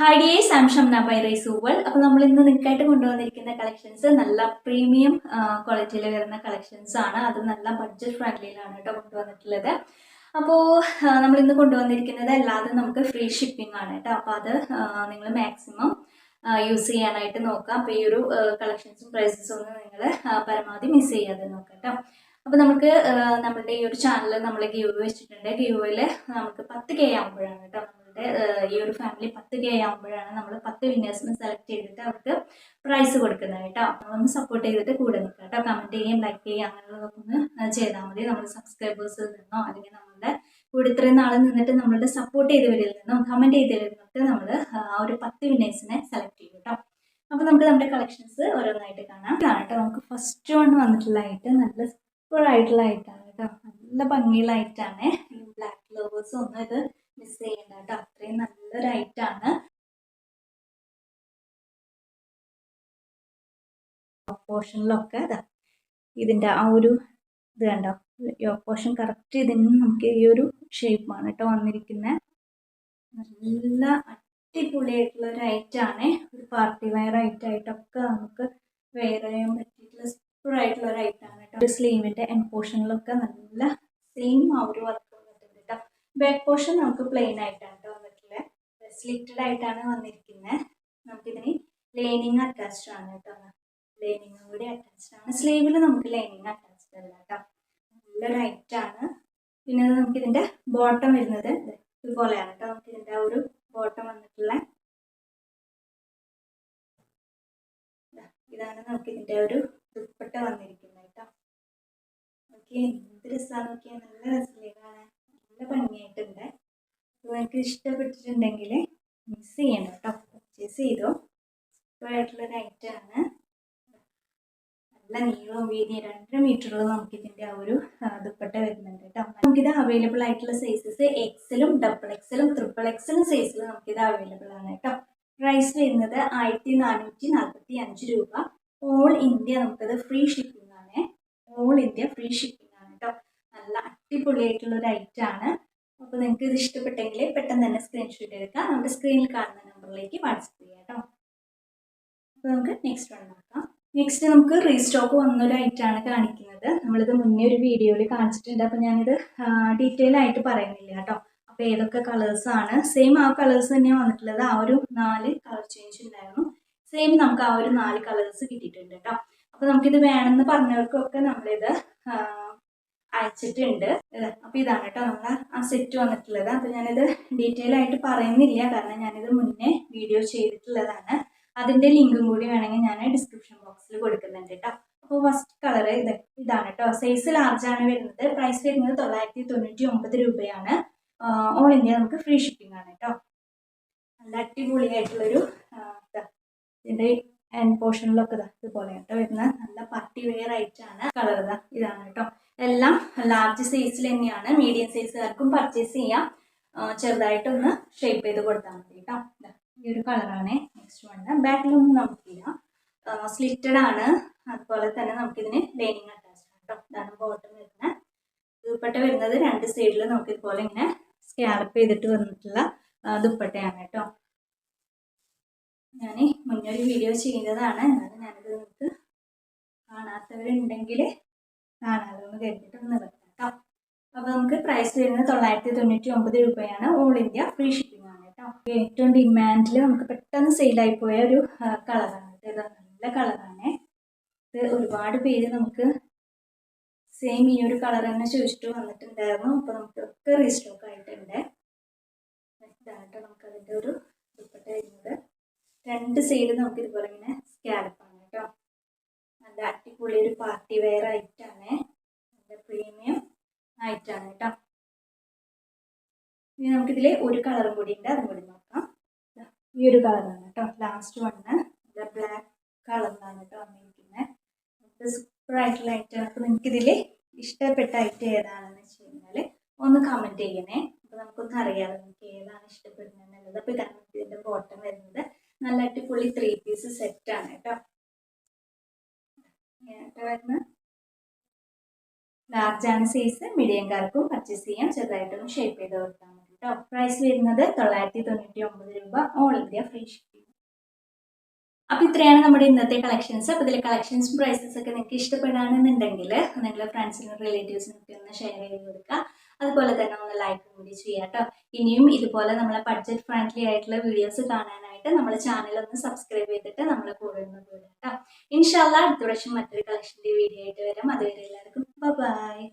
Hi dears I'm Shamna by rice world അപ്പോൾ നമ്മൾ ഇന്ന് നിങ്ങൾക്കായിട്ട് കൊണ്ടുവന്നിരിക്കുന്ന കളക്ഷൻസ് നല്ല പ്രീമിയം ക്വാളിറ്റിയിൽ വരുന്ന കളക്ഷൻസ് ആണ്. അത് നല്ല ബഡ്ജറ്റ് ഫ്രണ്ട്ലിയിലാണ് കേട്ടോ കൊണ്ടുവന്നിട്ടുള്ളത്. അപ്പോൾ നമ്മൾ ഇന്ന് കൊണ്ടുവന്നിരിക്കുന്നത് അല്ലാതെ നമുക്ക് ഫ്രീ ഷിപ്പിംഗ് ആണ് കേട്ടോ. അപ്പോൾ അത് നിങ്ങൾ മാക്സിമം യൂസ് ചെയ്യാനായിട്ട് നോക്കാം. അപ്പോൾ ഈ ഒരു കളക്ഷൻസും പ്രൈസസും ഒന്നും നിങ്ങൾ പരമാവധി മിസ് ചെയ്യാതെ നോക്കാം കേട്ടോ. അപ്പോൾ നമുക്ക് നമ്മുടെ ഈ ഒരു ചാനൽ നമ്മൾ ഗീവ് വെച്ചിട്ടുണ്ട്. ഗീവിൽ നമുക്ക് പത്ത് കെ ആകുമ്പോഴാണ് കേട്ടോ നമ്മളുടെ ഈ ഒരു ഫാമിലി പത്ത് കെ ആകുമ്പോഴാണ് നമ്മൾ പത്ത് വിന്നേഴ്സിനെ സെലക്ട് ചെയ്തിട്ട് അവർക്ക് പ്രൈസ് കൊടുക്കുന്നത് കേട്ടോ. ഒന്ന് സപ്പോർട്ട് ചെയ്തിട്ട് കൂടെ നിൽക്കുക കേട്ടോ. കമന്റ് ചെയ്യുകയും ലൈക്ക് ചെയ്യുക അങ്ങനെയുള്ളതൊക്കെ ഒന്ന് ചെയ്താൽ മതി. നമ്മൾ സബ്സ്ക്രൈബേഴ്സിൽ നിന്നോ അല്ലെങ്കിൽ നമ്മളുടെ കൂടെ ഇത്രയും നാൾ നിന്നിട്ട് നമ്മളുടെ സപ്പോർട്ട് ചെയ്തവരിൽ നിന്നും കമന്റ് ചെയ്തവരിൽ നിന്നൊക്കെ നമ്മൾ ആ ഒരു പത്ത് വിന്നേഴ്സിനെ സെലക്ട് ചെയ്യും കേട്ടോ. അപ്പോൾ നമുക്ക് നമ്മുടെ കളക്ഷൻസ് ഓരോന്നായിട്ട് കാണാം. ഇതാണ് കേട്ടോ. നമുക്ക് ഫസ്റ്റ് വൺ വന്നിട്ടുള്ള ഐറ്റം നല്ല സൂപ്പർ ആയിട്ടുള്ള ഐറ്റാണ് കേട്ടോ. നല്ല ഭംഗിയുള്ള ഐറ്റാണ് ബ്ലാക്ക് ലവേഴ്സ് ഒന്നും ഇത് മിസ് ചെയ്യണ്ട കേട്ടോ. അത്രയും നല്ലൊരു ഐറ്റാണ് പോർഷനിലൊക്കെ ഇതാ ഇതിന്റെ ആ ഒരു ഇത് കണ്ടോ? യോ പോർഷൻ കറക്റ്റ് ഇതിന് നമുക്ക് ഈ ഒരു ഷേപ്പാണ് കേട്ടോ വന്നിരിക്കുന്നത് നല്ല അടിപൊളിയായിട്ടുള്ള ഒരു ഐറ്റാണ് ഒരു പാർട്ടി വെയർ ഐറ്റായിട്ടൊക്കെ നമുക്ക് വെയർ ചെയ്യാൻ പറ്റിയിട്ടുള്ള സൂപ്പർ ആയിട്ടുള്ള ഒരു ഐറ്റാണ് കേട്ടോ. ഒരു എൻ പോർഷനിലൊക്കെ നല്ല സെയിം ആ ഒരു വർക്ക് ബാക്ക് പോർഷൻ നമുക്ക് പ്ലെയിൻ ആയിട്ടാണ് കേട്ടോ വന്നിട്ടുള്ളത് സ്ലിറ്റഡ് ആയിട്ടാണ് വന്നിരിക്കുന്നത് നമുക്കിതിന് ലൈനിങ് അറ്റാച്ച്ഡ് ആണ് കേട്ടോ. ലൈനിങ്ങും കൂടി അറ്റാച്ച്ഡ് ആണ്. സ്ലീവിൽ നമുക്ക് ലൈനിങ് അറ്റാച്ച്ഡ് അല്ല കേട്ടോ. നല്ല റൈറ്റ് ആണ്. പിന്നെ നമുക്ക് ഇതിന്റെ ബോട്ടം വരുന്നത് ഇതുപോലെയാണ് കേട്ടോ. നമുക്ക് ഇതിന്റെ ഒരു ബോട്ടം വന്നിട്ടുള്ള. ഇതാണ് നമുക്ക് ഇതിന്റെ ഒരു ദുപ്പട്ട വന്നിരിക്കുന്നത് കേട്ടോ. ഓക്കെ എന്ത് രസമാണ് നോക്കിയാൽ നല്ല നല്ല ഭംഗിയായിട്ടുണ്ട്. നിങ്ങൾക്ക് ഇഷ്ടപ്പെട്ടിട്ടുണ്ടെങ്കിൽ മിസ് ചെയ്യണം കേട്ടോ. പർച്ചേസ് ചെയ്തോ. ആയിട്ടുള്ളൊരു ഐറ്റമാണ് നല്ല നീളവും വീതി രണ്ടര നമുക്ക് ഇതിന്റെ ആ ഒരു ദുപ്പട്ട വരുന്നുണ്ട് കേട്ടോ. നമുക്കിത് അവൈലബിൾ ആയിട്ടുള്ള സൈസസ് എക്സലും ഡബിൾ എക്സലും ട്രിപ്പിൾ എക്സലും സൈസിലും നമുക്കിത് അവൈലബിൾ ആണ് കേട്ടോ. പ്രൈസ് വരുന്നത് ആയിരത്തി നാനൂറ്റി നാൽപ്പത്തി അഞ്ച് രൂപ. ഓൾ ഇന്ത്യ നമുക്കത് ഫ്രീ ഷിപ്പിംഗ് ആണ്. ഓൾ ഇന്ത്യ ഫ്രീ ഷിപ്പിംഗ് അടിപൊളിയായിട്ടുള്ള ഒരു ഐറ്റം ആണ്. അപ്പോൾ നിങ്ങൾക്ക് ഇത് ഇഷ്ടപ്പെട്ടെങ്കിൽ പെട്ടെന്ന് തന്നെ സ്ക്രീൻഷോട്ട് എടുക്കാം. നമ്മുടെ സ്ക്രീനിൽ കാണുന്ന നമ്പറിലേക്ക് വാട്സപ്പ് ചെയ്യാം കേട്ടോ. അപ്പോൾ നമുക്ക് നെക്സ്റ്റ് വൺ നോക്കാം. നെക്സ്റ്റ് നമുക്ക് റീസ്റ്റോക്ക് വന്നൊരു ഐറ്റമാണ് കാണിക്കുന്നത്. നമ്മളിത് മുന്നേ ഒരു വീഡിയോയിൽ കാണിച്ചിട്ടുണ്ട്. അപ്പോൾ ഞാനിത് ഡീറ്റെയിൽ ആയിട്ട് പറയുന്നില്ല കേട്ടോ. അപ്പോൾ ഏതൊക്കെ ആണ്. സെയിം ആ കളേഴ്സ് തന്നെ വന്നിട്ടുള്ളത്. ആ ഒരു നാല് കളർ ചേഞ്ച് ഉണ്ടായിരുന്നു. സെയിം നമുക്ക് ആ ഒരു നാല് കളേഴ്സ് കിട്ടിയിട്ടുണ്ട് കേട്ടോ. അപ്പോൾ നമുക്കിത് വേണമെന്ന് പറഞ്ഞവർക്കൊക്കെ നമ്മളിത് അയച്ചിട്ടുണ്ട്. അപ്പോൾ ഇതാണ് കേട്ടോ നമ്മളെ ആ സെറ്റ് വന്നിട്ടുള്ളത്. അപ്പോൾ ഞാനിത് ഡീറ്റെയിൽ ആയിട്ട് പറയുന്നില്ല. കാരണം ഞാനിത് മുന്നേ വീഡിയോ ചെയ്തിട്ടുള്ളതാണ്. അതിന്റെ ലിങ്കും കൂടി വേണമെങ്കിൽ ഞാൻ ഡിസ്ക്രിപ്ഷൻ ബോക്സിൽ കൊടുക്കുന്നുണ്ട് കേട്ടോ. അപ്പോൾ ഫസ്റ്റ് കളർ ഇത് ഇതാണ് കേട്ടോ. സൈസ് ലാർജ് ആണ് വരുന്നത്. പ്രൈസ് വരുന്നത് തൊള്ളായിരത്തി തൊണ്ണൂറ്റി ഒമ്പത് രൂപയാണ് ഓൾ ഇന്ത്യ നമുക്ക് ഫ്രീ ഷിപ്പിംഗ് ആണ് കേട്ടോ. നല്ല അടിപൊളിയായിട്ടുള്ളൊരു ഇതിന്റെ എൻഡ് പോർഷനിലൊക്കെ ഇതാ ഇതുപോലെ കേട്ടോ വരുന്ന നല്ല പാർട്ടി വെയർ ആയിട്ടാണ് കളർ ഇതാ ഇതാണ് കേട്ടോ. എല്ലാം ലാർജ് സൈസിൽ തന്നെയാണ് മീഡിയം സൈസുകാർക്കും പർച്ചേസ് ചെയ്യാം. ചെറുതായിട്ടൊന്ന് ഷേപ്പ് ചെയ്ത് കൊടുത്താൽ മതി കേട്ടോ. ഈ ഒരു കളറാണ് നെക്സ്റ്റ് വണ് ബാക്കിലൊന്നും നമുക്കില്ല സ്ലിറ്റഡ് ആണ്. അതുപോലെ തന്നെ നമുക്കിതിന് ലൈനിങ് അറ്റാച്ച് കേട്ടോ. ഇതാണ് ബോട്ടം വരുന്നത്. ദുപ്പട്ട വരുന്നത് രണ്ട് സൈഡിൽ നമുക്ക് ഇതുപോലെ ഇങ്ങനെ സ്കാലപ്പ് ചെയ്തിട്ട് വന്നിട്ടുള്ള ദുപ്പട്ടയാണ് കേട്ടോ. ഞാൻ മുന്നൊരു വീഡിയോ ചെയ്യുന്നതാണ് എന്നാലും ഞാനിത് നിങ്ങൾക്ക് കാണാത്തവരുണ്ടെങ്കിൽ കാണാമല്ലോ എന്ന് കരുതിയിട്ടൊന്ന് വെക്കാം അപ്പോൾ നമുക്ക് പ്രൈസ് വരുന്നത് തൊള്ളായിരത്തി തൊണ്ണൂറ്റി ഒമ്പത് രൂപയാണ്. ഓൾ ഇന്ത്യ ഫ്രീ ഷിപ്പിംഗ് ആണ് കേട്ടോ. ഏറ്റവും ഡിമാൻഡിൽ നമുക്ക് പെട്ടെന്ന് സെയിലായി പോയ ഒരു കളറാണ് ഇത്. നല്ല കളറാണ്. ഇത് ഒരുപാട് പേര് നമുക്ക് സെയിം ഈ ഒരു കളർ തന്നെ ചോദിച്ചിട്ട് വന്നിട്ടുണ്ടായിരുന്നു. അപ്പോൾ നമുക്ക് ഒക്കെ റീസ്റ്റോക്ക് ആയിട്ടുണ്ട്. ഇതാണ് കേട്ടോ അതിന്റെ ഒരു ദുപ്പട്ട വരുന്നത്. രണ്ട് സൈഡ് നമുക്ക് ഇതുപോലെ ഇങ്ങനെ സ്കാലപ്പാണ് കേട്ടോ നല്ല അടിപൊളി ഒരു പാർട്ടി വെയർ ആയിട്ടാണ്. നല്ല പ്രീമിയം ആയിട്ടാണ് കേട്ടോ. ഇനി നമുക്കിതിൽ ഒരു കളറും കൂടി ഉണ്ട്. അതും കൂടി നോക്കാം. ഈ ഒരു കളറാണ് കേട്ടോ. ലാസ്റ്റ് വണ്ണ് നല്ല ബ്ലാക്ക് കളറിലാണ് കേട്ടോ വന്നിരിക്കുന്നത് സൂപ്പർ ആയിട്ടുള്ള ഐറ്റം അപ്പോൾ നിങ്ങൾക്കിതിൽ ഇഷ്ടപ്പെട്ട ഐറ്റം ഏതാണെന്ന് വെച്ച് കഴിഞ്ഞാൽ ഒന്ന് കമന്റ് ചെയ്യണേ. അപ്പോൾ നമുക്കൊന്ന് അറിയാമല്ലോ നിങ്ങൾക്ക് ഏതാണ് ഇഷ്ടപ്പെടുന്നത് എന്നുള്ളത് അപ്പോൾ ഇതാണ് ഇതിന്റെ ബോട്ടം വരുന്നത്. നല്ല അടിപൊളി ത്രീ പീസ് സെറ്റാണ് കേട്ടോ. ഇങ്ങനെയായിട്ട് വരുന്നത്. ലാർജ് ആണ് സൈസ് മീഡിയംകാർക്കും പർച്ചേസ് ചെയ്യാം. ചെറുതായിട്ടൊന്ന് ഷേപ്പ് ചെയ്ത് കൊടുത്താൽ മതി കേട്ടോ പ്രൈസ് വരുന്നത് തൊള്ളായിരത്തി തൊണ്ണൂറ്റി ഒമ്പത് രൂപ. ഓൾ ഇന്ത്യ ഫ്രീ ഷിപ്പിംഗ് അപ്പോൾ ഇത്രയാണ് നമ്മുടെ ഇന്നത്തെ കളക്ഷൻസ് അപ്പോൾ ഇതിലെ കളക്ഷൻസും പ്രൈസസ് ഒക്കെ നിങ്ങൾക്ക് ഇഷ്ടപ്പെടുകയാണെന്നുണ്ടെങ്കിൽ നിങ്ങളുടെ ഫ്രണ്ട്സിനും റിലേറ്റീവ്സിനും ഒക്കെ ഒന്ന് ഷെയർ ചെയ്ത് കൊടുക്കുക. അതുപോലെ തന്നെ ഒന്ന് ലൈക്ക് കൂടി ചെയ്യാം കേട്ടോ ഇനിയും ഇതുപോലെ നമ്മളെ ബഡ്ജറ്റ് ഫ്രണ്ട്ലി ആയിട്ടുള്ള വീഡിയോസ് കാണാനായിട്ട് നമ്മുടെ ചാനൽ ഒന്ന് സബ്സ്ക്രൈബ് ചെയ്തിട്ട് നമ്മളെ കൂടെ ഒന്ന് കൂടാം കേട്ടോ ഇൻഷാല്ല അടുത്ത പ്രാവശ്യം മറ്റൊരു കളക്ഷന്റെ വീഡിയോ ആയിട്ട് വരാം. അതുവരെ എല്ലാവർക്കും ബൈ